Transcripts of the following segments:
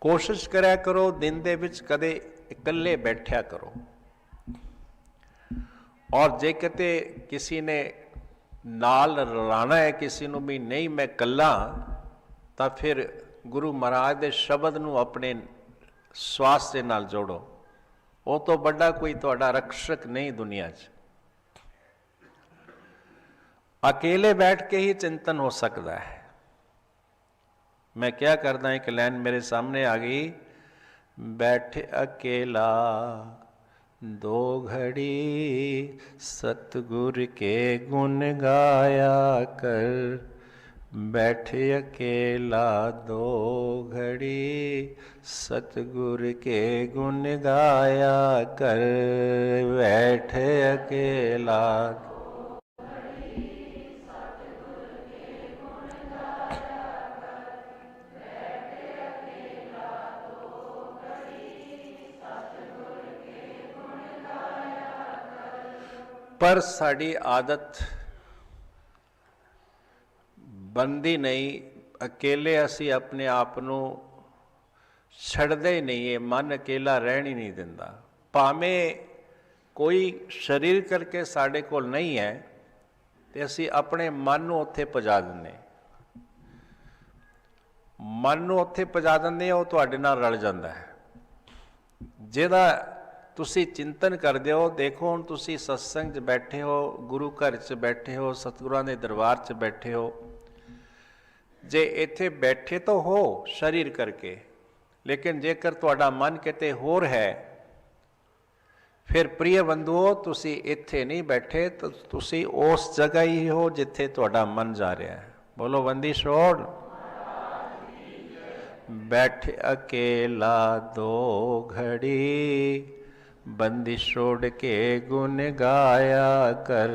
ਕੋਸ਼ਿਸ਼ ਕਰਿਆ ਕਰੋ, ਦਿਨ ਦੇ ਵਿੱਚ ਕਦੇ ਇਕੱਲੇ ਬੈਠਿਆ ਕਰੋ। ਔਰ ਜੇ ਕਿਤੇ ਕਿਸੇ ਨੇ ਨਾਲ ਰਲਾਣਾ ਹੈ, ਕਿਸੇ ਨੂੰ ਵੀ ਨਹੀਂ ਮੈਂ ਇਕੱਲਾ, ਤਾਂ ਫਿਰ ਗੁਰੂ ਮਹਾਰਾਜ ਦੇ ਸ਼ਬਦ ਨੂੰ ਆਪਣੇ ਸਵਾਸ ਦੇ ਨਾਲ ਜੋੜੋ। ਉਹ ਤੋਂ ਵੱਡਾ ਕੋਈ ਤੁਹਾਡਾ ਰਕਸ਼ਕ ਨਹੀਂ ਦੁਨੀਆ 'ਚ। ਅਕੇਲੇ ਬੈਠ ਕੇ ਹੀ ਚਿੰਤਨ ਹੋ ਸਕਦਾ ਹੈ। ਮੈਂ ਕਿਆ ਕਰਦਾ ਇੱਕ ਲਾਈਨ ਮੇਰੇ ਸਾਹਮਣੇ ਆ ਗਈ। ਬੈਠ ਅਕੇਲਾ, ਦੋ ਘੜੀ ਸਤਗੁਰ ਕੇ ਗੁਣ ਗਾਇਆ ਕਰ। ਬੈਠ ਅਕੇਲਾ, ਦੋ ਘੜੀ ਸਤਗੁਰ ਕੇ ਗੁਣ ਗਾਇਆ ਕਰ। ਬੈਠ ਅਕੇਲਾ ਪਰ ਸਾਡੀ ਆਦਤ ਬੰਦੀ ਨਹੀਂ, ਅਕੇਲੇ ਅਸੀਂ ਆਪਣੇ ਆਪ ਨੂੰ ਛੱਡਦੇ ਹੀ ਨਹੀਂ, ਇਹ ਮਨ ਅਕੇਲਾ ਰਹਿਣ ਹੀ ਨਹੀਂ ਦਿੰਦਾ। ਭਾਵੇਂ ਕੋਈ ਸਰੀਰ ਕਰਕੇ ਸਾਡੇ ਕੋਲ ਨਹੀਂ ਹੈ, ਤੇ ਅਸੀਂ ਆਪਣੇ ਮਨ ਨੂੰ ਉੱਥੇ ਪਜਾ ਦਿੰਦੇ ਮਨ ਨੂੰ ਉੱਥੇ ਪਜਾ ਦਿੰਦੇ ਉਹ ਤੁਹਾਡੇ ਨਾਲ ਰਲ ਜਾਂਦਾ ਹੈ। ਜਿਹਦਾ ਤੁਸੀਂ ਚਿੰਤਨ ਕਰਦੇ ਹੋ ਦੇਖੋ ਹੁਣ ਤੁਸੀਂ ਸਤਸੰਗ 'ਚ ਬੈਠੇ ਹੋ ਗੁਰੂ ਘਰ 'ਚ ਬੈਠੇ ਹੋ ਸਤਿਗੁਰਾਂ ਦੇ ਦਰਬਾਰ 'ਚ ਬੈਠੇ ਹੋ ਜੇ ਇੱਥੇ ਬੈਠੇ ਤਾਂ ਹੋ ਸਰੀਰ ਕਰਕੇ ਲੇਕਿਨ ਜੇਕਰ ਤੁਹਾਡਾ ਮਨ ਕਿਤੇ ਹੋਰ ਹੈ ਫਿਰ ਪ੍ਰਿਯ ਬੰਧੂਓ ਤੁਸੀਂ ਇੱਥੇ ਨਹੀਂ ਬੈਠੇ ਤਾਂ ਤੁਸੀਂ ਉਸ ਜਗ੍ਹਾ ਹੀ ਹੋ ਜਿੱਥੇ ਤੁਹਾਡਾ ਮਨ ਜਾ ਰਿਹਾ ਹੈ ਬੋਲੋ ਬੰਦੀ ਛੋੜ बैठ अकेला दो घड़ी बंदिश छोड़ के गुन गाया कर,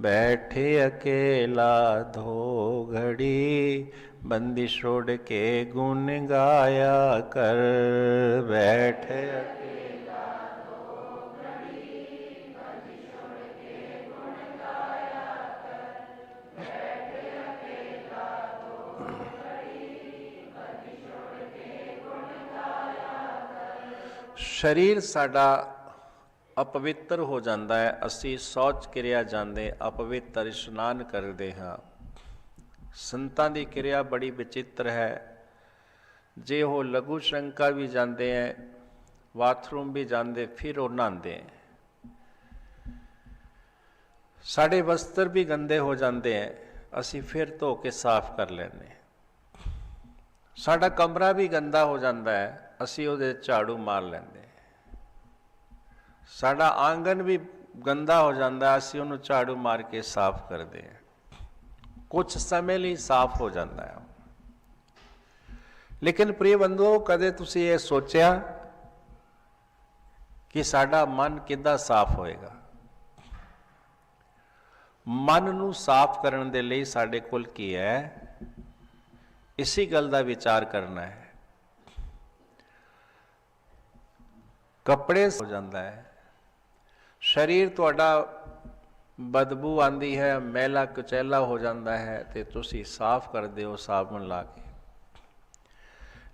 बैठे अकेला धो घड़ी। बंदी छोड़ के गुन गाया कर, बैठे अकेला ਸਰੀਰ ਸਾਡਾ ਅਪਵਿੱਤਰ ਹੋ ਜਾਂਦਾ ਹੈ। ਅਸੀਂ ਸੌਚ ਕਿਰਿਆ ਜਾਂਦੇ, ਅਪਵਿੱਤਰ ਇਸ਼ਨਾਨ ਕਰਦੇ ਹਾਂ। ਸੰਤਾਂ ਦੀ ਕਿਰਿਆ ਬੜੀ ਵਿਚਿੱਤਰ ਹੈ। ਜੇ ਉਹ ਲਘੂ ਸ਼ੰਕਾ ਵੀ ਜਾਂਦੇ ਹੈ, ਬਾਥਰੂਮ ਵੀ ਜਾਂਦੇ, ਫਿਰ ਉਹ ਨਹਾਉਂਦੇ ਹੈ। ਸਾਡੇ ਵਸਤਰ ਵੀ ਗੰਦੇ ਹੋ ਜਾਂਦੇ ਹੈ, ਅਸੀਂ ਫਿਰ ਧੋ ਕੇ ਸਾਫ਼ ਕਰ ਲੈਂਦੇ ਸਾਡਾ ਕਮਰਾ ਵੀ ਗੰਦਾ ਹੋ ਜਾਂਦਾ ਹੈ, ਅਸੀਂ ਉਹਦੇ ਝਾੜੂ ਮਾਰ ਲੈਂਦੇ ਸਾਡਾ ਆਂਗਨ ਵੀ ਗੰਦਾ ਹੋ ਜਾਂਦਾ, ਅਸੀਂ ਉਹਨੂੰ ਝਾੜੂ ਮਾਰ ਕੇ ਸਾਫ਼ ਕਰਦੇ ਹਾਂ। ਕੁਝ ਸਮੇਂ ਲਈ ਸਾਫ਼ ਹੋ ਜਾਂਦਾ ਹੈ ਲੇਕਿਨ ਪ੍ਰਿਯ ਬੰਧੂਓ, ਕਦੇ ਤੁਸੀਂ ਇਹ ਸੋਚਿਆ ਕਿ ਸਾਡਾ ਮਨ ਕਿੱਦਾਂ ਸਾਫ਼ ਹੋਏਗਾ? ਮਨ ਨੂੰ ਸਾਫ਼ ਕਰਨ ਦੇ ਲਈ ਸਾਡੇ ਕੋਲ ਕੀ ਹੈ? ਇਸੇ ਗੱਲ ਦਾ ਵਿਚਾਰ ਕਰਨਾ ਹੈ। ਕੱਪੜੇ ਹੋ ਜਾਂਦਾ ਹੈ। ਸਰੀਰ ਤੁਹਾਡਾ ਬਦਬੂ ਆਂਦੀ ਹੈ, ਮੈਲਾ ਕੁਚੈਲਾ ਹੋ ਜਾਂਦਾ ਹੈ ਤੇ ਤੁਸੀਂ ਸਾਫ਼ ਕਰਦੇ ਹੋ ਸਾਬਣ ਲਾ ਕੇ।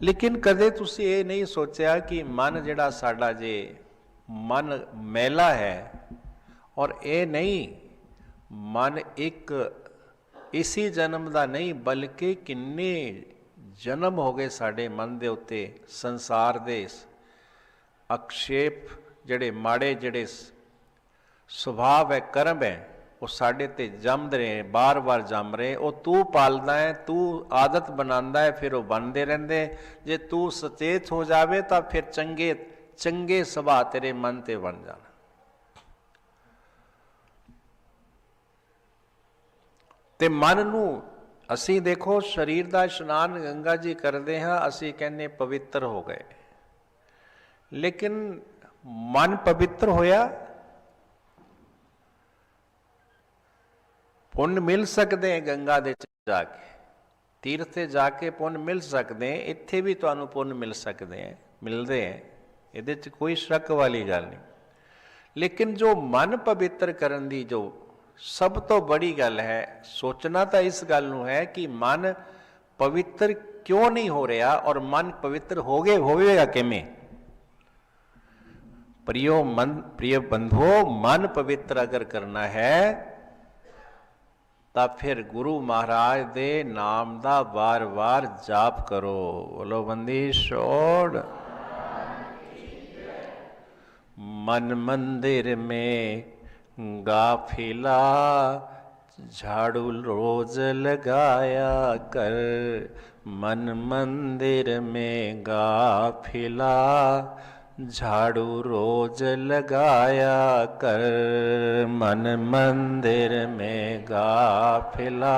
ਲੇਕਿਨ ਕਦੇ ਤੁਸੀਂ ਇਹ ਨਹੀਂ ਸੋਚਿਆ ਕਿ ਮਨ ਜਿਹੜਾ ਸਾਡਾ ਜੇ ਮਨ ਮੈਲਾ ਹੈ ਔਰ ਇਹ ਨਹੀਂ, ਮਨ ਇੱਕ ਇਸੀ ਜਨਮ ਦਾ ਨਹੀਂ ਬਲਕਿ ਕਿੰਨੇ ਜਨਮ ਹੋ ਗਏ ਸਾਡੇ ਮਨ ਦੇ ਉੱਤੇ, ਸੰਸਾਰ ਦੇ ਅਕਸ਼ੇਪ ਜਿਹੜੇ ਮਾੜੇ ਜਿਹੜੇ ਸੁਭਾਵ ਹੈ ਕਰਮ ਹੈ, ਉਹ ਸਾਡੇ ਤੇ ਜੰਮਦੇ ਰਹੇ, ਬਾਰ-ਬਾਰ ਜੰਮ ਰਹੇ। ਉਹ ਤੂੰ ਪਾਲਦਾ ਹੈ, ਤੂੰ ਆਦਤ ਬਣਾਉਂਦਾ ਹੈ, ਫਿਰ ਉਹ ਬਣਦੇ ਰਹਿੰਦੇ ਜੇ ਤੂੰ ਸਚੇਤ ਹੋ ਜਾਵੇ ਤਾਂ ਫਿਰ ਚੰਗੇ ਚੰਗੇ ਸੁਭਾਅ ਤੇਰੇ ਮਨ ਤੇ ਬਣ ਜਾਣ। ਤੇ ਮਨ ਨੂੰ ਅਸੀਂ ਦੇਖੋ, ਸਰੀਰ ਦਾ ਇਸ਼ਨਾਨ ਗੰਗਾ ਜੀ ਕਰਦੇ ਹਾਂ, ਅਸੀਂ ਕਹਿੰਨੇ ਪਵਿੱਤਰ ਹੋ ਗਏ। ਲੇਕਿਨ ਮਨ ਪਵਿੱਤਰ ਹੋਇਆ ਪੁੰਨ ਮਿਲ ਸਕਦੇ ਹੈ ਗੰਗਾ ਦੇ ਚ ਜਾ ਕੇ। ਤੀਰਥ ਤੇ ਜਾ ਕੇ ਪੁੰਨ ਮਿਲ ਸਕਦੇ ਹੈ, ਇੱਥੇ ਵੀ ਤੁਹਾਨੂੰ ਪੁੰਨ ਮਿਲ ਸਕਦੇ ਹੈ, ਮਿਲਦੇ ਹੈ। ਇਹਦੇ ਚ ਕੋਈ ਸ਼ੱਕ ਵਾਲੀ ਗੱਲ ਨਹੀਂ। ਲੇਕਿਨ ਜੋ ਮਨ ਪਵਿੱਤਰ ਕਰਨ ਦੀ ਜੋ ਸਭ ਤੋਂ ਬੜੀ ਗੱਲ ਹੈ, ਸੋਚਣਾ ਤਾਂ ਇਸ ਗੱਲ ਨੂੰ ਹੈ ਕਿ ਮਨ ਪਵਿੱਤਰ ਕਿਉਂ ਨਹੀਂ ਹੋ ਰਿਹਾ ਔਰ ਮਨ ਪਵਿੱਤਰ ਹੋ ਗਏ, ਹੋਵੇਗਾ ਕਿਵੇਂ? प्रियो ਮਨ, ਪ੍ਰਿਯ बंधुओं ਮਨ ਪਵਿੱਤਰ ਅਗਰ ਕਰਨਾ ਹੈ ਤਾਂ ਫਿਰ ਗੁਰੂ ਮਹਾਰਾਜ ਦੇ ਨਾਮ ਦਾ ਵਾਰ-ਵਾਰ ਜਾਪ ਕਰੋ ਬੋਲੋ ਬੰਦੀ ਛੋੜ मन मंदिर में गाफिला झाड़ू रोज लगाया कर मन मंदिर में गाफिला झाड़ू रोज लगाया कर मन मंदिर में गाफिला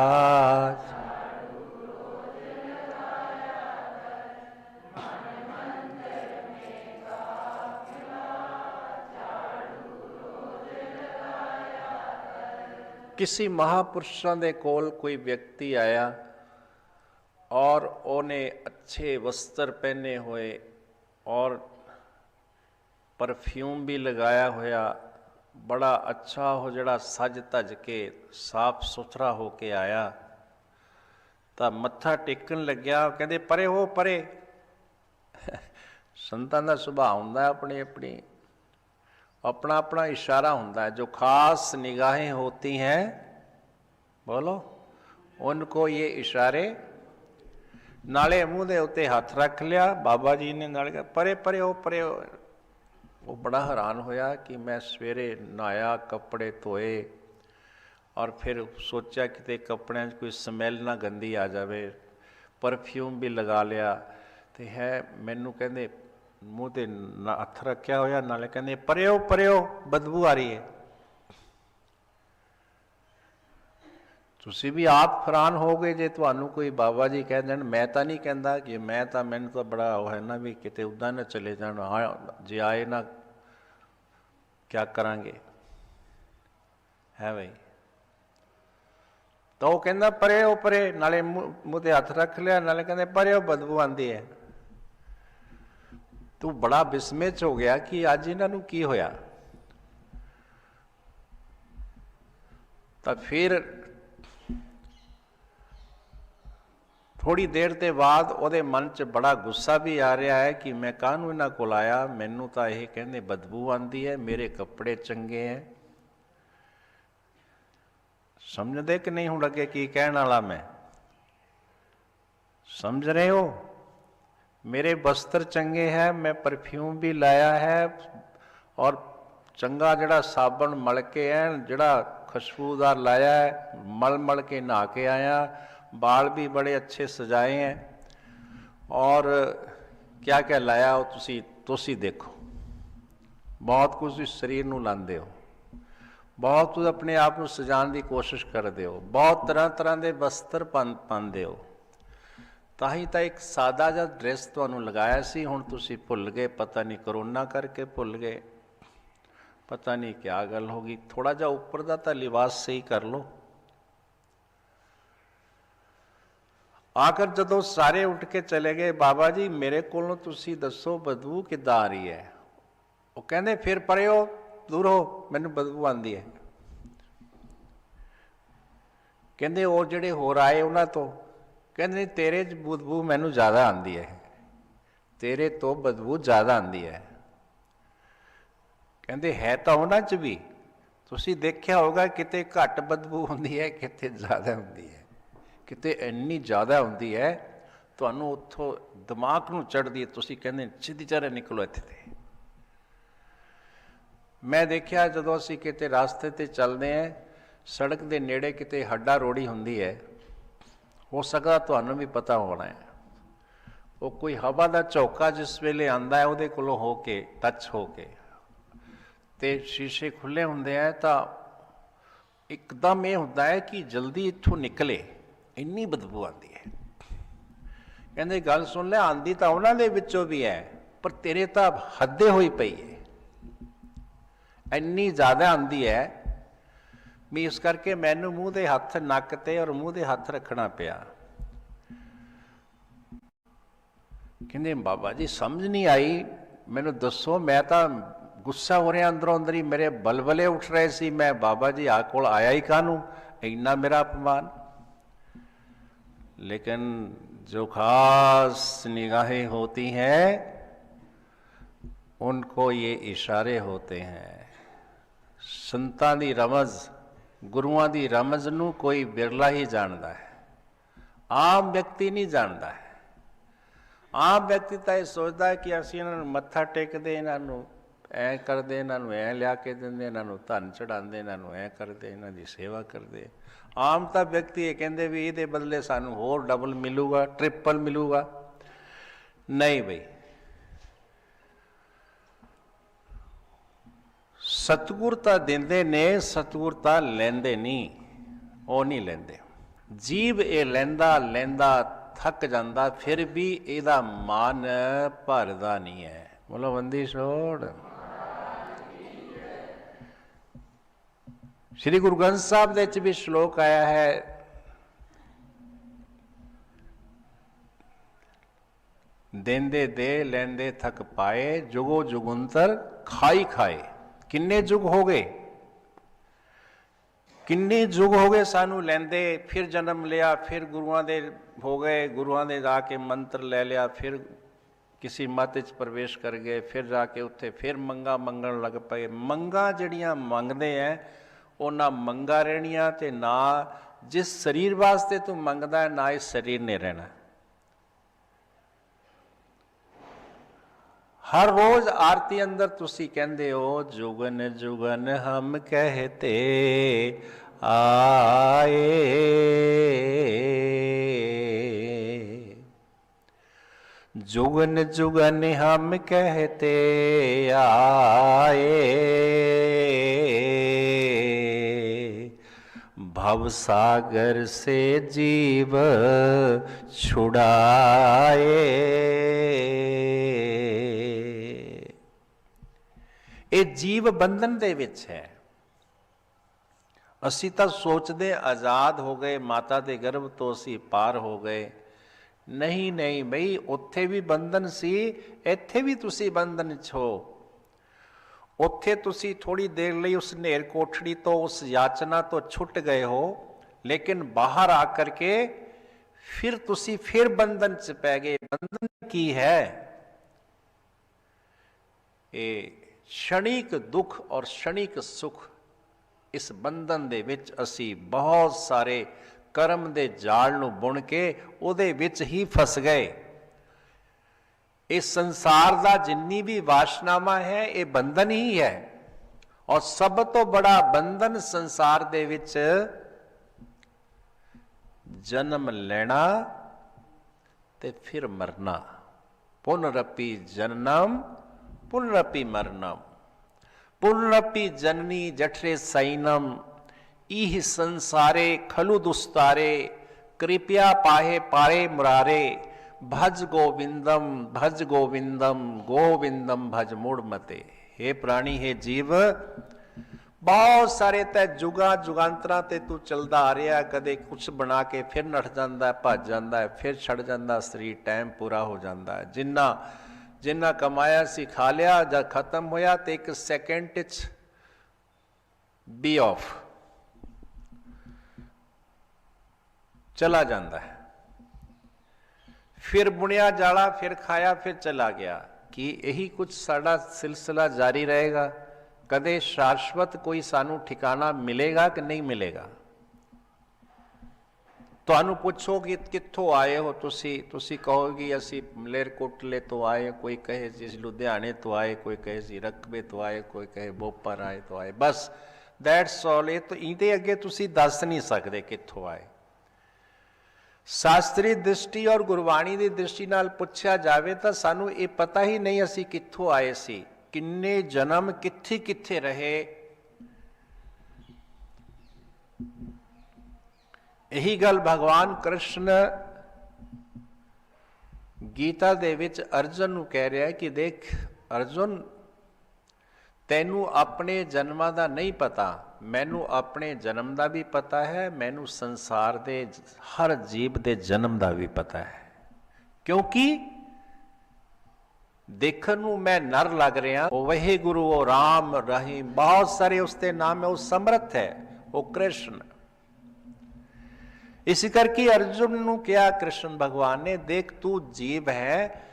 ਕਿਸੇ ਮਹਾਪੁਰਸ਼ਾਂ ਦੇ ਕੋਲ ਕੋਈ ਵਿਅਕਤੀ ਆਇਆ ਔਰ ਉਹਨੇ ਅੱਛੇ ਵਸਤਰ ਪਹਿਨੇ ਹੋਏ ਔਰ ਪਰਫਿਊਮ ਵੀ ਲਗਾਇਆ ਹੋਇਆ, ਬੜਾ ਅੱਛਾ ਉਹ ਜਿਹੜਾ ਸੱਜ ਧਜ ਕੇ ਸਾਫ਼ ਸੁਥਰਾ ਹੋ ਕੇ ਆਇਆ। ਤਾਂ ਮੱਥਾ ਟੇਕਣ ਲੱਗਿਆ ਕਹਿੰਦੇ, ਪਰੇ ਹੋ, ਪਰੇ। ਸੰਤਾਂ ਦਾ ਸੁਭਾਅ ਹੁੰਦਾ ਆਪਣੇ, ਆਪਣੀ। ਆਪਣਾ ਆਪਣਾ ਇਸ਼ਾਰਾ ਹੁੰਦਾ ਹੈ ਜੋ ਖਾਸ ਨਿਗਾहें ਹੋਤੀ ਹੈ, ਬੋਲੋ। ਉਨਕੋ ਇਹ ਇਸ਼ਾਰੇ, ਨਾਲੇ ਮੂੰਹ ਦੇ ਉੱਤੇ ਹੱਥ ਰੱਖ ਲਿਆ, ਬਾਬਾ ਜੀ ਨੇ ਨਾਲ ਪਰੇ ਪਰੇ ਉਹ ਪਰੇ ਉਹ ਬੜਾ ਹੈਰਾਨ ਹੋਇਆ ਕਿ ਮੈਂ ਸਵੇਰੇ ਨਹਾਇਆ, ਕੱਪੜੇ ਧੋਏ ਔਰ ਫਿਰ ਸੋਚਿਆ ਕਿਤੇ ਕੱਪੜਿਆਂ 'ਚ ਕੋਈ ਸਮੈਲ ਨਾ ਗੰਦੀ ਆ ਜਾਵੇ ਪਰਫਿਊਮ ਵੀ ਲਗਾ ਲਿਆ ਤੇ ਹੈ ਮੈਨੂੰ ਕਹਿੰਦੇ ਮੂੰਹ ਤੇ ਨਾ- ਹੱਥ ਰੱਖਿਆ ਹੋਇਆ, ਨਾਲੇ ਕਹਿੰਦੇ ਪਰਿਓ ਪਰਿਓ, ਬਦਬੂ ਆ ਰਹੀ ਹੈ। ਤੁਸੀਂ ਵੀ ਆਪ ਹੈਰਾਨ ਹੋਗੇ ਜੇ ਤੁਹਾਨੂੰ ਕੋਈ ਬਾਬਾ ਜੀ ਕਹਿ ਦੇਣ, ਮੈਂ ਤਾਂ ਨਹੀਂ ਕਹਿੰਦਾ ਕਿ ਮੈਂ ਤਾਂ ਮੈਨੂੰ ਤਾਂ ਬੜਾ ਉਹ ਹੈ ਨਾ ਵੀ ਕਿਤੇ ਉਦਾਂ ਨਾ ਚਲੇ ਜਾਣ ਜੇ ਆਏ ਨਾ ਕੀ ਕਰਾਂਗੇ? ਹੈ ਬਈ। ਤਾਂ ਉਹ ਕਹਿੰਦਾ, ਪਰੇ ਉਹ ਪਰੇ, ਨਾਲੇ ਮੂੰਹ ਤੇ ਹੱਥ ਰੱਖ ਲਿਆ, ਨਾਲੇ ਕਹਿੰਦੇ, ਪਰੇ ਉਹ ਬਦਬੂ ਆਂਦੀ ਹੈ। ਤੂੰ ਬੜਾ ਬਿਸਮੇ ਹੋ ਗਿਆ ਕਿ ਅੱਜ ਇਹਨਾਂ ਨੂੰ ਕੀ ਹੋਇਆ? ਤਾਂ ਫਿਰ ਥੋੜੀ ਦੇਰ ਤੇ ਬਾਅਦ ਉਹਦੇ ਮਨ 'ਚ ਬੜਾ ਗੁੱਸਾ ਵੀ ਆ ਰਿਹਾ ਹੈ ਕਿ ਮੈਂ ਕਾਹਨੂੰ ਇਹਨਾਂ ਕੋਲ ਆਇਆ? ਮੈਨੂੰ ਤਾਂ ਇਹ ਕਹਿੰਦੇ ਬਦਬੂ ਆਂਦੀ ਹੈ, ਮੇਰੇ ਕੱਪੜੇ ਚੰਗੇ ਹੈ। ਸਮਝਦੇ ਕਿ ਨਹੀਂ ਹੁਣ ਅੱਗੇ ਕੀ ਕਹਿਣ ਵਾਲਾ ਮੈਂ? ਸਮਝ ਰਹੇ ਹੋ? ਮੇਰੇ ਬਸਤਰ ਚੰਗੇ ਹੈ, ਮੈਂ ਪਰਫਿਊਮ ਵੀ ਲਾਇਆ ਹੈ ਔਰ ਚੰਗਾ ਜਿਹੜਾ ਸਾਬਣ ਮਲ ਕੇ ਹੈ, ਜਿਹੜਾ ਖੁਸ਼ਬੂਦਾਰ ਲਾਇਆ ਹੈ ਮਲ ਮਲ ਕੇ ਨਹਾ ਕੇ ਆਇਆ। ਬਾਲ ਵੀ ਬੜੇ ਅੱਛੇ ਸਜਾਏ ਹੈ ਔਰ ਕਿਆ ਕਿਆ ਲਾਇਆ ਉਹ ਤੁਸੀਂ ਤੁਸੀਂ ਦੇਖੋ ਬਹੁਤ ਕੁਝ ਇਸ ਸਰੀਰ ਨੂੰ ਲਾਉਂਦੇ ਹੋ ਬਹੁਤ ਕੁਝ ਆਪਣੇ ਆਪ ਨੂੰ ਸਜਾਉਣ ਦੀ ਕੋਸ਼ਿਸ਼ ਕਰਦੇ ਹੋ ਬਹੁਤ ਤਰ੍ਹਾਂ ਤਰ੍ਹਾਂ ਦੇ ਵਸਤਰ ਪਾਉਂਦੇ ਹੋ ਤਾਂ ਹੀ ਤਾਂ ਇੱਕ ਸਾਦਾ ਜਿਹਾ ਡਰੈਸ ਤੁਹਾਨੂੰ ਲਗਾਇਆ ਸੀ ਹੁਣ ਤੁਸੀਂ ਭੁੱਲ ਗਏ ਪਤਾ ਨਹੀਂ ਕਰੋਨਾ ਕਰਕੇ ਭੁੱਲ ਗਏ ਪਤਾ ਨਹੀਂ ਕਿਆ ਗੱਲ ਹੋ ਗਈ ਥੋੜਾ ਜਿਹਾ ਉੱਪਰ ਦਾ ਤਾਂ ਲਿਬਾਸ ਸਹੀ ਕਰ ਲਓ ਆਖਰ ਜਦੋਂ ਸਾਰੇ ਉੱਠ ਕੇ ਚਲੇ ਗਏ, ਬਾਬਾ ਜੀ, ਮੇਰੇ ਕੋਲੋਂ ਤੁਸੀਂ ਦੱਸੋ ਬਦਬੂ ਕਿੱਦਾਂ ਆ ਰਹੀ ਹੈ? ਉਹ ਕਹਿੰਦੇ, ਫਿਰ ਪਰਿਓ ਦੂਰ ਹੋ, ਮੈਨੂੰ ਬਦਬੂ ਆਂਦੀ ਹੈ। ਕਹਿੰਦੇ, ਉਹ ਜਿਹੜੇ ਹੋਰ ਆਏ ਉਹਨਾਂ ਤੋਂ? ਕਹਿੰਦੇ ਤੇਰੇ ਚ ਬਦਬੂ ਮੈਨੂੰ ਜ਼ਿਆਦਾ ਆਂਦੀ ਹੈ। ਤੇਰੇ ਤੋਂ ਬਦਬੂ ਜ਼ਿਆਦਾ ਆਂਦੀ ਹੈ। ਕਹਿੰਦੇ, ਹੈ ਤਾਂ ਉਹਨਾਂ ਚ ਵੀ। ਤੁਸੀਂ ਦੇਖਿਆ ਹੋਗਾ ਕਿਤੇ ਘੱਟ ਬਦਬੂ ਹੁੰਦੀ ਹੈ, ਕਿਤੇ ਜ਼ਿਆਦਾ ਹੁੰਦੀ ਹੈ। ਕਿਤੇ ਇੰਨੀ ਜ਼ਿਆਦਾ ਹੁੰਦੀ ਹੈ, ਤੁਹਾਨੂੰ ਉੱਥੋਂ ਦਿਮਾਗ ਨੂੰ ਚੜਦੀ ਹੈ, ਤੁਸੀਂ ਕਹਿੰਦੇ ਸਿੱਧੀ ਚਾਰੇ ਨਿਕਲੋ ਇੱਥੇ ਤੇ। ਮੈਂ ਦੇਖਿਆ ਜਦੋਂ ਅਸੀਂ ਕਿਤੇ ਰਸਤੇ ਤੇ ਚੱਲਦੇ ਆਂ ਸੜਕ ਦੇ ਨੇੜੇ ਕਿਤੇ ਹੱਡਾ ਰੋੜੀ ਹੁੰਦੀ ਹੈ, ਹੋ ਸਕਦਾ ਤੁਹਾਨੂੰ ਵੀ ਪਤਾ ਹੋਣਾ ਹੈ। ਉਹ ਕੋਈ ਹਵਾ ਦਾ ਝੋਕਾ ਜਿਸ ਵੇਲੇ ਆਂਦਾ ਹੈ, ਉਹਦੇ ਕੋਲੋਂ ਹੋ ਕੇ ਟੱਚ ਹੋ ਕੇ। ਤੇ ਸ਼ੀਸ਼ੇ ਖੁੱਲੇ ਹੁੰਦੇ ਆ ਤਾਂ ਇੱਕਦਮ ਇਹ ਹੁੰਦਾ ਹੈ ਕਿ ਜਲਦੀ ਇੱਥੋਂ ਨਿਕਲੇ। ਇੰਨੀ ਬਦਬੂ ਆਉਂਦੀ ਹੈ। ਕਹਿੰਦੇ ਗੱਲ ਸੁਣ ਲੈ, ਆਂਦੀ ਤਾਂ ਉਹਨਾਂ ਦੇ ਵਿੱਚੋਂ ਵੀ ਹੈ, ਪਰ ਤੇਰੇ ਤਾਂ ਹੱਦੇ ਹੋਈ ਪਈ ਹੈ। ਇੰਨੀ ਜ਼ਿਆਦਾ ਆਂਦੀ ਹੈ ਵੀ ਇਸ ਕਰਕੇ ਮੈਨੂੰ ਮੂੰਹ ਦੇ ਹੱਥ, ਨੱਕ ਤੇ ਔਰ ਮੂੰਹ ਦੇ ਹੱਥ ਰੱਖਣਾ ਪਿਆ। ਕਹਿੰਦੇ, ਬਾਬਾ ਜੀ, ਸਮਝ ਨਹੀਂ ਆਈ। ਮੈਨੂੰ ਦੱਸੋ, ਮੈਂ ਤਾਂ ਗੁੱਸਾ ਹੋ ਰਿਹਾ ਅੰਦਰੋਂ ਅੰਦਰ ਹੀ ਮੇਰੇ ਬਲਬਲੇ ਉੱਠ ਰਹੇ ਸੀ। ਮੈਂ, ਬਾਬਾ ਜੀ ਆ ਕੋਲ ਆਇਆ ਹੀ ਕਾਹਨੂੰ? ਇੰਨਾ ਮੇਰਾ ਅਪਮਾਨ। ਲੇਕਿਨ जो खास निगाहें होती हैं उनको ये इशारे होते हैं ਸੰਤਾਂ ਦੀ ਰਮਜ਼ ਗੁਰੂਆਂ ਦੀ ਰਮਜ਼ ਨੂੰ ਕੋਈ ਬਿਰਲਾ ਹੀ ਜਾਣਦਾ ਹੈ ਆਮ ਵਿਅਕਤੀ ਨਹੀਂ ਜਾਣਦਾ ਹੈ ਆਮ ਵਿਅਕਤੀ ਤਾਂ ਇਹ ਸੋਚਦਾ ਹੈ ਕਿ ਅਸੀਂ ਇਹਨਾਂ ਨੂੰ ਮੱਥਾ ਟੇਕਦੇ ਇਹਨਾਂ ਨੂੰ ਐ ਕਰਦੇ, ਇਹਨਾਂ ਨੂੰ ਐ ਲਿਆ ਕੇ ਦਿੰਦੇ, ਇਹਨਾਂ ਨੂੰ ਧਨ ਚੜਾਉਂਦੇ ਇਹਨਾਂ ਨੂੰ ਐ ਕਰਦੇ, ਇਹਨਾਂ ਦੀ ਸੇਵਾ ਕਰਦੇ। ਆਮ ਤਾਂ ਵਿਅਕਤੀ ਇਹ ਕਹਿੰਦੇ ਵੀ ਇਹਦੇ ਬਦਲੇ ਸਾਨੂੰ ਹੋਰ ਡਬਲ ਮਿਲੂਗਾ ਟ੍ਰਿਪਲ ਮਿਲੂਗਾ। ਨਹੀਂ ਬਈ। ਸਤਿਗੁਰ ਤਾਂ ਦਿੰਦੇ ਨੇ, ਸਤਿਗੁਰ ਤਾਂ ਲੈਂਦੇ ਨਹੀਂ। ਉਹ ਨਹੀਂ ਲੈਂਦੇ। ਜੀਵ ਇਹ ਲੈਂਦਾ ਲੈਂਦਾ, ਥੱਕ ਜਾਂਦਾ, ਫਿਰ ਵੀ ਇਹਦਾ ਮਨ ਭਰਦਾ ਨਹੀਂ ਹੈ। ਬੋਲੋ ਬੰਦੀ ਛੋੜ। ਸ੍ਰੀ ਗੁਰੂ ਗ੍ਰੰਥ ਸਾਹਿਬ ਦੇ ਵਿੱਚ ਵੀ ਸ਼ਲੋਕ ਆਇਆ ਹੈ, ਦੇਂਦੇ ਦੇ ਲੈਂਦੇ ਥਕ ਪਾਏ, ਜੁਗੋ ਜੁਗੰਤਰ ਖਾਈ ਖਾਏ। ਕਿੰਨੇ ਯੁਗ ਹੋ ਗਏ? ਕਿੰਨੇ ਯੁਗ ਹੋ ਗਏ ਸਾਨੂੰ ਲੈਂਦੇ, ਫਿਰ ਜਨਮ ਲਿਆ, ਫਿਰ ਗੁਰੂਆਂ ਦੇ ਹੋ ਗਏ, ਗੁਰੂਆਂ ਦੇ ਜਾ ਕੇ ਮੰਤਰ ਲੈ ਲਿਆ, ਫਿਰ ਕਿਸੇ ਮਤ ਵਿੱਚ ਪ੍ਰਵੇਸ਼ ਕਰ ਗਏ, ਫਿਰ ਜਾ ਕੇ ਉੱਥੇ ਫਿਰ ਮੰਗਾ ਮੰਗਣ ਲੱਗ ਪਏ। ਮੰਗਾ ਜਿਹੜੀਆਂ ਮੰਗਦੇ ਐ ਉਹ ਨਾ ਮੰਗਾ ਰਹਿਣੀਆਂ ਤੇ ਨਾ ਜਿਸ ਸਰੀਰ ਵਾਸਤੇ ਤੂੰ ਮੰਗਦਾ ਹੈ, ਨਾ ਇਸ ਸਰੀਰ ਨੇ ਰਹਿਣਾ। ਹਰ ਰੋਜ਼ ਆਰਤੀ ਅੰਦਰ ਤੁਸੀਂ ਕਹਿੰਦੇ ਹੋ, ਜੁਗਨ ਜੁਗਨ ਹਮ ਕਹਤੇ ਆਏ। ਜੁਗਨ ਜੁਗਨ ਹਮ ਕਹਤੇ ਆਏ। भव सागर से जीव छुड़ाए ਇਹ ਜੀਵ ਬੰਧਨ ਦੇ ਵਿੱਚ ਹੈ ਅਸੀਂ ਤਾਂ ਸੋਚਦੇ ਆਜ਼ਾਦ ਹੋ ਗਏ ਮਾਤਾ ਦੇ ਗਰਭ ਤੋਂ ਅਸੀਂ ਪਾਰ ਹੋ ਗਏ ਨਹੀਂ ਨਹੀਂ ਬਈ ਉੱਥੇ ਵੀ ਬੰਧਨ ਸੀ ਇੱਥੇ ਵੀ ਤੁਸੀਂ ਬੰਧਨ 'ਚ ਹੋ ਉੱਥੇ ਤੁਸੀਂ ਥੋੜੀ ਦੇਰ ਲਈ ਉਸ ਨੇਰ ਕੋਠੜੀ ਤੋਂ, ਉਸ ਯਾਚਨਾ ਤੋਂ ਛੁੱਟ ਗਏ ਹੋ, ਲੇਕਿਨ ਬਾਹਰ ਆ ਕਰਕੇ ਫਿਰ ਤੁਸੀਂ ਫਿਰ ਬੰਧਨ 'ਚ ਪੈ ਗਏ। ਬੰਧਨ ਕੀ ਹੈ? ਇਹ ਸ਼ਣਿਕ ਦੁੱਖ ਔਰ ਸ਼ਣੀਕ ਸੁਖ, ਇਸ ਬੰਧਨ ਦੇ ਵਿੱਚ ਅਸੀਂ ਬਹੁਤ ਸਾਰੇ ਕਰਮ ਦੇ ਜਾਲ ਨੂੰ ਬੁਣ ਕੇ ਉਹਦੇ ਵਿੱਚ ਹੀ ਫਸ ਗਏ। ਇਹ ਸੰਸਾਰ ਦਾ ਜਿੰਨੀ ਵੀ ਵਾਸ਼ਨਾਵਾਂ ਹੈ, ਇਹ ਬੰਧਨ ਹੀ ਹੈ। ਔਰ ਸਭ ਤੋਂ ਬੜਾ ਬੰਧਨ ਸੰਸਾਰ ਦੇ ਵਿੱਚ ਜਨਮ ਲੈਣਾ ਤੇ ਫਿਰ ਮਰਨਾ। ਪੁਨਰਪੀ ਜਨਨਮ ਪੁਨਰਪੀ ਮਰਨਮ। ਪੁਨਰਪੀ ਜਨਨੀ ਜਠਰੇ ਸੈਨਮ ਇਹ ਸੰਸਾਰੇ ਖਲੂ ਦੁਸਤਾਰੇ, ਕਿਰਪਿਆ ਪਾਹੇ ਪਾਰੇ ਮੁਰਾਰੇ। ਭਜ ਗੋਵਿੰਦਮ ਭਜ ਗੋਵਿੰਦਮ ਗੋਵਿੰਦਮ ਭਜ ਮੁੜ ਮਤੇ। हे ਪ੍ਰਾਣੀ, ਹੈ ਜੀਵ, ਬਹੁਤ ਸਾਰੇ ਤੇ ਜੁਗਾ ਜੁਗਾਂਤਰਾਂ ਤੇ ਤੂੰ ਚਲਦਾ ਆ ਰਿਹਾ ਕਦੇ ਕੁਛ ਬਣਾ ਕੇ ਫਿਰ ਨੱਠ ਜਾਂਦਾ ਭੱਜ ਜਾਂਦਾ ਫਿਰ ਛੱਡ ਜਾਂਦਾ ਸਰੀਰ ਟਾਈਮ ਪੂਰਾ ਹੋ ਜਾਂਦਾ ਜਿੰਨਾ ਜਿੰਨਾ ਕਮਾਇਆ ਸੀ ਖਾ ਲਿਆ ਜਾਂ ਖਤਮ ਹੋਇਆ ਤੇ ਇੱਕ ਸੈਕਿੰਡ ਵਿੱਚ ਬੀ ਆਫ ਚਲਾ ਜਾਂਦਾ ਹੈ। ਫਿਰ ਬੁਣਿਆ ਜਾਲਾ, ਫਿਰ ਖਾਇਆ, ਫਿਰ ਚਲਾ ਗਿਆ। ਕਿ ਇਹੀ ਕੁਝ ਸਾਡਾ ਸਿਲਸਿਲਾ ਜਾਰੀ ਰਹੇਗਾ? ਕਦੇ ਸ਼ਾਸ਼ਵਤ ਕੋਈ ਸਾਨੂੰ ਠਿਕਾਣਾ ਮਿਲੇਗਾ ਕਿ ਨਹੀਂ ਮਿਲੇਗਾ? ਤੁਹਾਨੂੰ ਪੁੱਛੋ ਕਿ ਕਿੱਥੋਂ ਆਏ ਹੋ ਤੁਸੀਂ? ਤੁਸੀਂ ਕਹੋਗੇ ਅਸੀਂ ਮਲੇਰਕੋਟਲੇ ਤੋਂ ਆਏ ਕੋਈ ਕਹੇ ਜੀ ਲੁਧਿਆਣੇ ਤੋਂ ਆਏ, ਕੋਈ ਕਹੇ ਜੀ ਰਕਬੇ ਤੋਂ ਆਏ, ਕੋਈ ਕਹੇ ਬੋਪਰ ਆਏ ਤੋਂ ਆਏ। ਬਸ ਦੈਟਸ ਆਲ ਇਹ ਤਾਂ ਇਹਦੇ ਅੱਗੇ ਤੁਸੀਂ ਦੱਸ ਨਹੀਂ ਸਕਦੇ ਕਿੱਥੋਂ ਆਏ। ਸ਼ਾਸਤਰੀ ਦ੍ਰਿਸ਼ਟੀ ਔਰ ਗੁਰਬਾਣੀ ਦੀ ਦ੍ਰਿਸ਼ਟੀ ਨਾਲ ਪੁੱਛਿਆ ਜਾਵੇ ਤਾਂ ਸਾਨੂੰ ਇਹ ਪਤਾ ਹੀ ਨਹੀਂ ਅਸੀਂ ਕਿੱਥੋਂ ਆਏ ਸੀ, ਕਿੰਨੇ ਜਨਮ ਕਿੱਥੇ ਕਿੱਥੇ ਰਹੇ। ਇਹੀ ਗੱਲ ਭਗਵਾਨ ਕ੍ਰਿਸ਼ਨ ਗੀਤਾ ਦੇ ਵਿੱਚ ਅਰਜਨ ਨੂੰ ਕਹਿ ਰਿਹਾ ਹੈ ਕਿ ਦੇਖ, ਅਰਜੁਨ ਤੈਨੂੰ ਆਪਣੇ ਜਨਮਾਂ ਦਾ ਨਹੀਂ ਪਤਾ, ਮੈਨੂੰ ਆਪਣੇ ਜਨਮ ਦਾ ਵੀ ਪਤਾ ਹੈ, ਮੈਨੂੰ ਸੰਸਾਰ ਦੇ ਹਰ ਜੀਵ ਦੇ ਜਨਮ ਦਾ ਵੀ ਪਤਾ ਹੈ। ਕਿਉਂਕਿ ਦੇਖਣ ਨੂੰ ਮੈਂ ਨਰ ਲੱਗ ਰਿਹਾ, ਉਹ ਵਹੇ ਗੁਰੂ ਉਹ ਰਾਮ, ਰਹੀਮ, ਬਹੁਤ ਸਾਰੇ ਉਸਦੇ ਨਾਮ ਹੈ, ਉਹ ਸਮਰਥ ਹੈ, ਉਹ ਕ੍ਰਿਸ਼ਨ। ਇਸ ਕਰਕੇ ਅਰਜੁਨ ਨੂੰ ਕਿਹਾ, ਕ੍ਰਿਸ਼ਨ ਭਗਵਾਨ ਨੇ, ਦੇਖ ਤੂੰ ਜੀਵ ਹੈ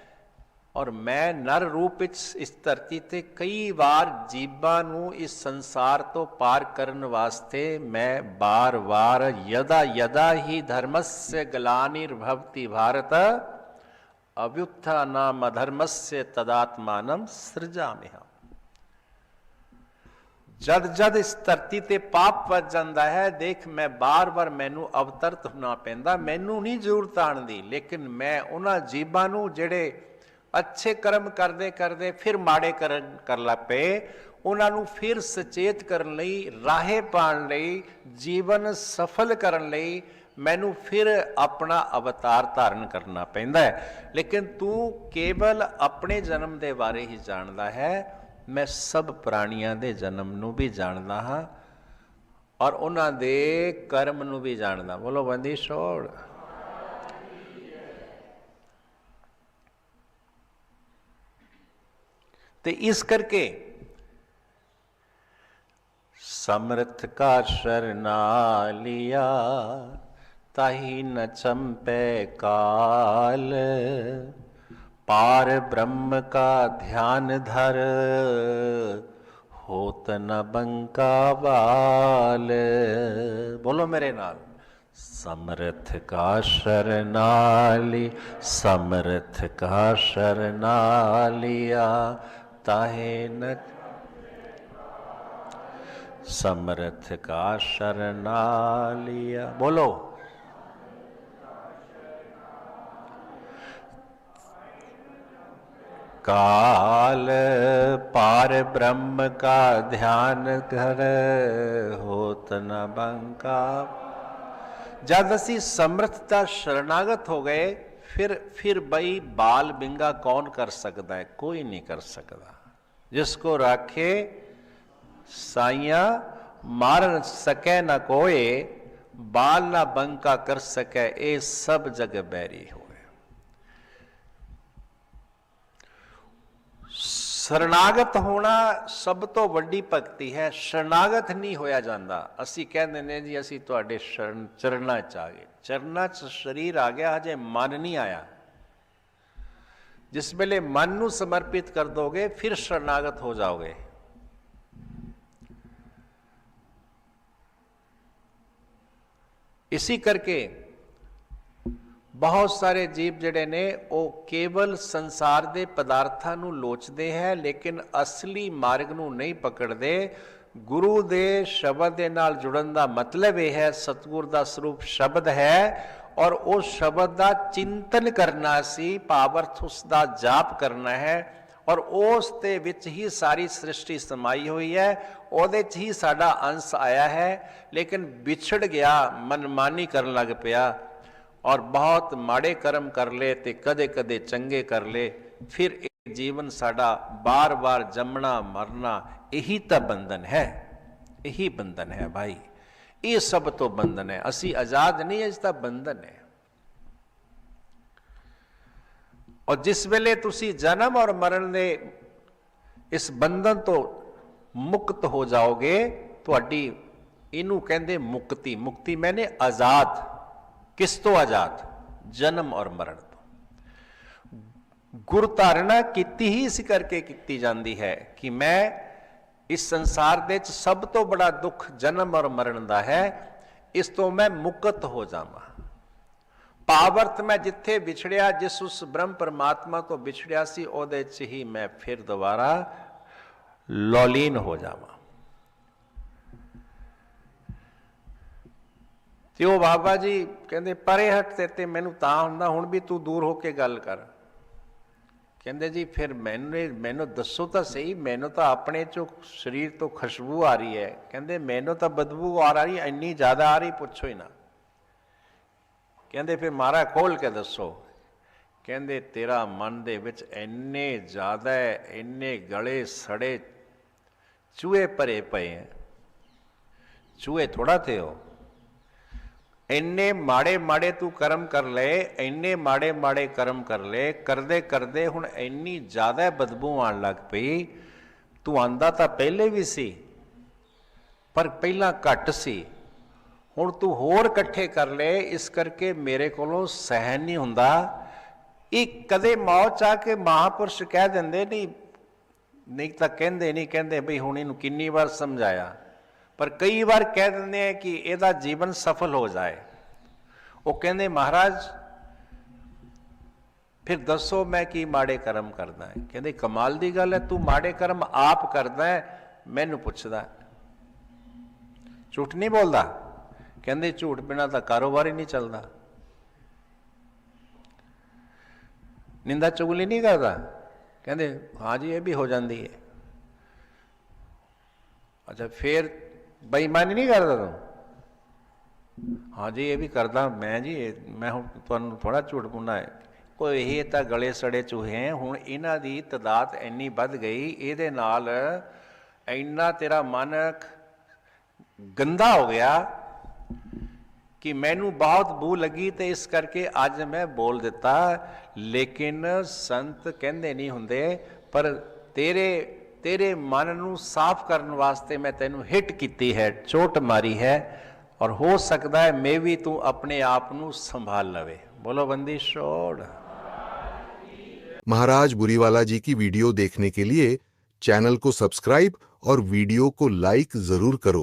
ਔਰ ਮੈਂ ਨਰ ਰੂਪ ਵਿੱਚ ਇਸ ਧਰਤੀ ਤੇ ਕਈ ਵਾਰ ਜੀਵਾਂ ਨੂੰ ਇਸ ਸੰਸਾਰ ਤੋਂ ਪਾਰ ਕਰਨ ਵਾਸਤੇ ਮੈਂ ਬਾਰ-ਬਾਰ ਯਦਾ ਯਦਾ ਹੀ ਧਰਮस्य ਗਲਾਨਿਰਭਵਤੀ ਭਾਰਤ ਅਵਯੁੱਥਾਨਾਮ ਅਧਰਮस्य ਤਦਾਤਮਾਨੰ ਸਿਰਜਾਮਿਹਾ। ਜਦ ਜਦ ਇਸ ਧਰਤੀ ਤੇ ਪਾਪ ਵੱਜ ਜਾਂਦਾ ਹੈ, ਦੇਖ ਮੈਂ ਬਾਰ-ਬਾਰ ਮੈਨੂੰ ਅਵਤਰਤ ਹੋਣਾ ਪੈਂਦਾ, ਮੈਨੂੰ ਨਹੀਂ ਜ਼ਰੂਰਤ ਆਣ ਦੀ, ਲੇਕਿਨ ਮੈਂ ਉਹਨਾਂ ਜੀਵਾਂ ਨੂੰ ਜਿਹੜੇ ਅੱਛੇ ਕਰਮ ਕਰਦੇ ਕਰਦੇ ਫਿਰ ਮਾੜੇ ਕਰਨ ਕਰ ਲੱਗ ਪਏ। ਉਹਨਾਂ ਨੂੰ ਫਿਰ ਸੁਚੇਤ ਕਰਨ ਲਈ, ਰਾਹੇ ਪਾਣ ਲਈ, ਜੀਵਨ ਸਫਲ ਕਰਨ ਲਈ ਮੈਨੂੰ ਫਿਰ ਆਪਣਾ ਅਵਤਾਰ ਧਾਰਨ ਕਰਨਾ ਪੈਂਦਾ ਹੈ। ਲੇਕਿਨ ਤੂੰ ਕੇਵਲ ਆਪਣੇ ਜਨਮ ਦੇ ਬਾਰੇ ਹੀ ਜਾਣਦਾ ਹੈ। ਮੈਂ ਸਭ ਪ੍ਰਾਣੀਆਂ ਦੇ ਜਨਮ ਨੂੰ ਵੀ ਜਾਣਦਾ ਹਾਂ ਔਰ ਉਹਨਾਂ ਦੇ ਕਰਮ ਨੂੰ ਵੀ ਜਾਣਦਾ। ਬੋਲੋ ਬੰਦੀ, ਛੋੜ। ਤੇ ਇਸ ਕਰਕੇ ਸਮਰਥ ਕਾ ਸ਼ਰਨਾ ਲਿਆ, ਤਾਹੀ ਨ ਚੰਪੇ ਕਾਲ। ਪਾਰ ਬ੍ਰਹਮ ਕਾ ਧਿਆਨ ਧਰ, ਹੋਤ ਨ ਬੰਕਾ ਬਾਲ ਬੋਲੋ ਮੇਰੇ ਨਾਲ, ਸਮਰਥ ਕਾ ਸ਼ਰਨਾਲੀ ਸਮਰਥ ਕਾ ताहे न समर्थ का शरणालिया। बोलो। काल पार ब्रह्म का ध्यान कर होत न बंका। जब असी समर्थता शरणागत हो गए, फिर फिर बई बाल बिंगा कौन कर सकता है? कोई नहीं कर सकता ਜਿਸ ਕੋ ਰਾਖੇ ਸਾਈਆਂ ਮਾਰਨ ਸਕੈ ਨਾ ਕੋਏ, ਬਾਲ ਨਾ ਬੰਕਾ ਕਰ ਸਕੈ, ਇਹ ਸਭ ਜਗ ਬੈਰੀ ਹੋਏ। ਸ਼ਰਨਾਗਤ ਹੋਣਾ ਸਭ ਤੋਂ ਵੱਡੀ ਭਗਤੀ ਹੈ, ਸ਼ਰਨਾਗਤ ਨਹੀਂ ਹੋਇਆ ਜਾਂਦਾ। ਅਸੀਂ ਕਹਿੰਦੇ ਨੇ ਜੀ, ਅਸੀਂ ਤੁਹਾਡੇ ਸ਼ਰਨ ਚਰਨਾਂ ਚ ਆ ਗਏ। ਚਰਨਾਂ ਚ ਸਰੀਰ ਆ ਗਿਆ, ਹਜੇ ਮਨ ਨਹੀਂ ਆਇਆ। ਜਿਸ ਵੇਲੇ ਮਨ ਨੂੰ ਸਮਰਪਿਤ ਕਰ ਦੋਗੇ ਫਿਰ ਸ਼ਰਨਾਗਤ ਹੋ ਜਾਓਗੇ ਇਸੇ ਕਰਕੇ ਬਹੁਤ ਸਾਰੇ ਜੀਵ ਜਿਹੜੇ ਨੇ ਉਹ ਕੇਵਲ ਸੰਸਾਰ ਦੇ ਪਦਾਰਥਾਂ ਨੂੰ ਲੋਚਦੇ ਹੈ ਲੇਕਿਨ ਅਸਲੀ ਮਾਰਗ ਨੂੰ ਨਹੀਂ ਪਕੜਦੇ ਗੁਰੂ ਦੇ ਸ਼ਬਦ ਦੇ ਨਾਲ ਜੁੜਨ ਦਾ ਮਤਲਬ ਇਹ ਹੈ ਸਤਿਗੁਰ ਦਾ ਸਰੂਪ ਸ਼ਬਦ ਹੈ ਔਰ ਉਸ ਸ਼ਬਦ ਦਾ ਚਿੰਤਨ ਕਰਨਾ ਸੀ ਭਾਵਰਥ ਉਸ ਦਾ ਜਾਪ ਕਰਨਾ ਹੈ ਔਰ ਉਸ ਦੇ ਵਿੱਚ ਹੀ ਸਾਰੀ ਸ੍ਰਿਸ਼ਟੀ ਸਮਾਈ ਹੋਈ ਹੈ, ਉਹਦੇ 'ਚ ਹੀ ਸਾਡਾ ਅੰਸ਼ ਆਇਆ ਹੈ, ਲੇਕਿਨ ਵਿਛੜ ਗਿਆ, ਮਨਮਾਨੀ ਕਰਨ ਲੱਗ ਪਿਆ ਔਰ ਬਹੁਤ ਮਾੜੇ ਕਰਮ ਕਰ ਲਏ ਤੇ ਕਦੇ-ਕਦੇ ਚੰਗੇ ਕਰ ਲਏ, ਫਿਰ ਇਹ ਜੀਵਨ ਸਾਡਾ ਬਾਰ-ਬਾਰ ਜੰਮਣਾ, ਮਰਨਾ, ਇਹੀ ਤਾਂ ਬੰਧਨ ਹੈ, ਇਹੀ ਬੰਧਨ ਹੈ ਭਾਈ। ਇਹ ਸਭ ਤੋਂ ਬੰਧਨ ਹੈ। ਅਸੀਂ ਆਜ਼ਾਦ ਨਹੀਂ ਇਸ ਦਾ ਬੰਧਨ ਹੈ। ਔਰ ਜਿਸ ਵੇਲੇ ਤੁਸੀਂ ਜਨਮ ਔਰ ਮਰਨ ਦੇ ਇਸ ਬੰਧਨ ਤੋਂ ਮੁਕਤ ਹੋ ਜਾਓਗੇ, ਤੁਹਾਡੀ ਇਹਨੂੰ ਕਹਿੰਦੇ ਮੁਕਤੀ। ਮੁਕਤੀ ਮੈਨੇ ਆਜ਼ਾਦ। ਕਿਸ ਤੋਂ ਆਜ਼ਾਦ? ਜਨਮ ਔਰ ਮਰਨ ਤੋਂ। ਗੁਰ ਧਾਰਨਾ ਕੀਤੀ ਹੀ ਇਸ ਕਰਕੇ ਕੀਤੀ ਜਾਂਦੀ ਹੈ ਕਿ ਮੈਂ ਇਸ ਸੰਸਾਰ ਦੇ ਵਿੱਚ ਸਭ ਤੋਂ ਬੜਾ ਦੁੱਖ ਜਨਮ ਔਰ ਮਰਨ ਦਾ ਹੈ, ਇਸ ਤੋਂ ਮੈਂ ਮੁਕਤ ਹੋ ਜਾਵਾਂ। ਪਾਵਰਤ ਮੈਂ ਜਿੱਥੇ ਵਿਛੜਿਆ, ਜਿਸ ਉਸ ਬ੍ਰਹਮ ਪਰਮਾਤਮਾ ਤੋਂ ਵਿਛੜਿਆ ਸੀ, ਉਹਦੇ 'ਚ ਹੀ ਮੈਂ ਫਿਰ ਦੁਬਾਰਾ ਲੋਲੀਨ ਹੋ ਜਾਵਾਂ। ਤੇ ਉਹ ਬਾਬਾ ਜੀ ਕਹਿੰਦੇ ਪਰੇ ਹਟ ਤੇ ਮੈਨੂੰ ਤਾਂ ਹੁੰਦਾ, ਹੁਣ ਵੀ ਤੂੰ ਦੂਰ ਹੋ ਕੇ ਗੱਲ ਕਰ। ਕਹਿੰਦੇ ਜੀ, ਫਿਰ ਮੈਨੂੰ ਮੈਨੂੰ ਦੱਸੋ ਤਾਂ ਸਹੀ, ਮੈਨੂੰ ਤਾਂ ਆਪਣੇ ਚੋਂ ਸਰੀਰ ਤੋਂ ਖੁਸ਼ਬੂ ਆ ਰਹੀ ਹੈ। ਕਹਿੰਦੇ, ਮੈਨੂੰ ਤਾਂ ਬਦਬੂ ਆ ਰਹੀ, ਇੰਨੀ ਜ਼ਿਆਦਾ ਆ ਰਹੀ, ਪੁੱਛੋ ਹੀ ਨਾ। ਕਹਿੰਦੇ, ਫਿਰ ਮਾਰਾ ਖੋਲ ਕੇ ਦੱਸੋ। ਕਹਿੰਦੇ, ਤੇਰਾ ਮਨ ਦੇ ਵਿੱਚ ਇੰਨੇ ਜ਼ਿਆਦਾ ਇੰਨੇ ਗਲੇ ਸੜੇ, ਚੂਹੇ ਭਰੇ ਪਏ ਹੈ। ਚੂਹੇ ਥੋੜਾ ਤੇ ਹੋ। ਇੰਨੇ ਮਾੜੇ ਮਾੜੇ ਤੂੰ ਕਰਮ ਕਰ ਲਏ ਇੰਨੇ ਮਾੜੇ ਮਾੜੇ ਕਰਮ ਕਰ ਲਏ ਕਰਦੇ ਕਰਦੇ ਹੁਣ ਇੰਨੀ ਜ਼ਿਆਦਾ ਬਦਬੂ ਆਣ ਲੱਗ ਪਈ। ਤੂੰ ਆਂਦਾ ਤਾਂ ਪਹਿਲੇ ਵੀ ਸੀ, ਪਰ ਪਹਿਲਾਂ ਘੱਟ ਸੀ। ਹੁਣ ਤੂੰ ਹੋਰ ਇਕੱਠੇ ਕਰ ਲਏ ਇਸ ਕਰਕੇ ਮੇਰੇ ਕੋਲੋਂ ਸਹਿਨ ਨਹੀਂ ਹੁੰਦਾ। ਇਹ ਕਦੇ ਮੌਤ ਚਾ ਕੇ ਮਹਾਪੁਰਸ਼ ਕਹਿ ਦਿੰਦੇ, ਨਹੀਂ ਨਹੀਂ ਤਾਂ ਕਹਿੰਦੇ, ਨਹੀਂ ਕਹਿੰਦੇ, ਬਈ ਹੁਣ ਇਹਨੂੰ ਕਿੰਨੀ ਵਾਰ ਸਮਝਾਇਆ। ਪਰ ਕਈ ਵਾਰ ਕਹਿ ਦਿੰਦੇ ਆ ਕਿ ਇਹਦਾ ਜੀਵਨ ਸਫਲ ਹੋ ਜਾਏ। ਉਹ ਕਹਿੰਦੇ, ਮਹਾਰਾਜ, ਫਿਰ ਦੱਸੋ ਮੈਂ ਕੀ ਮਾੜੇ ਕਰਮ ਕਰਦਾ ਹੈ? ਕਹਿੰਦੇ, ਕਮਾਲ ਦੀ ਗੱਲ ਹੈ, ਤੂੰ ਮਾੜੇ ਕਰਮ ਆਪ ਕਰਦਾ ਹੈ, ਮੈਨੂੰ ਪੁੱਛਦਾ ਝੂਠ ਨਹੀਂ ਬੋਲਦਾ। ਕਹਿੰਦੇ, ਝੂਠ ਬਿਨਾ ਤਾਂ ਕਾਰੋਬਾਰ ਹੀ ਨਹੀਂ ਚੱਲਦਾ। ਨਿੰਦਾ ਚੁਗਲੀ ਨਹੀਂ ਕਰਦਾ? ਕਹਿੰਦੇ, ਹਾਂ ਜੀ, ਇਹ ਵੀ ਹੋ ਜਾਂਦੀ ਹੈ। ਅੱਛਾ, ਫਿਰ ਬੇਈਮਾਨੀ ਨਹੀਂ ਕਰਦਾ ਤੂੰ? ਹਾਂ ਜੀ, ਇਹ ਵੀ ਕਰਦਾ ਮੈਂ ਜੀ, ਇਹ- ਮੈਂ ਹੁਣ ਤੁਹਾਨੂੰ ਥੋੜਾ ਝੂਠ ਬੋਲਣਾ ਹੈ। ਕੋਈ ਇਹ ਤਾਂ ਗਲੇ ਸੜੇ ਚੂਹੇ ਹੁਣ ਇਹਨਾਂ ਦੀ ਤਦਾਦ ਇੰਨੀ ਵੱਧ ਗਈ, ਇਹਦੇ ਨਾਲ ਇੰਨਾ ਤੇਰਾ ਮਨ ਗੰਦਾ ਹੋ ਗਿਆ ਕਿ ਮੈਨੂੰ ਬਹੁਤ ਬੂ ਲੱਗੀ ਤੇ ਇਸ ਕਰਕੇ ਅੱਜ ਮੈਂ ਬੋਲ ਦਿੱਤਾ। ਲੇਕਿਨ ਸੰਤ ਕਹਿੰਦੇ ਨਹੀਂ ਹੁੰਦੇ, ਪਰ ਤੇਰੇ ਤੇਰੇ ਮਨ ਨੂੰ ਸਾਫ਼ ਕਰਨ ਵਾਸਤੇ ਮੈਂ ਤੈਨੂੰ ਹਿੱਟ ਕੀਤੀ ਹੈ ਚੋਟ ਮਾਰੀ ਹੈ ਔਰ ਹੋ ਸਕਦਾ ਹੈ ਮੈਂ ਵੀ ਤੂੰ ਆਪਣੇ ਆਪ ਨੂੰ ਸੰਭਾਲ ਲਵੇ ਬੋਲੋ ਬੰਦੀ ਛੋੜ महाराज बुरीवाला जी की वीडियो देखने के लिए चैनल को सब्सक्राइब और वीडियो को लाइक जरूर करो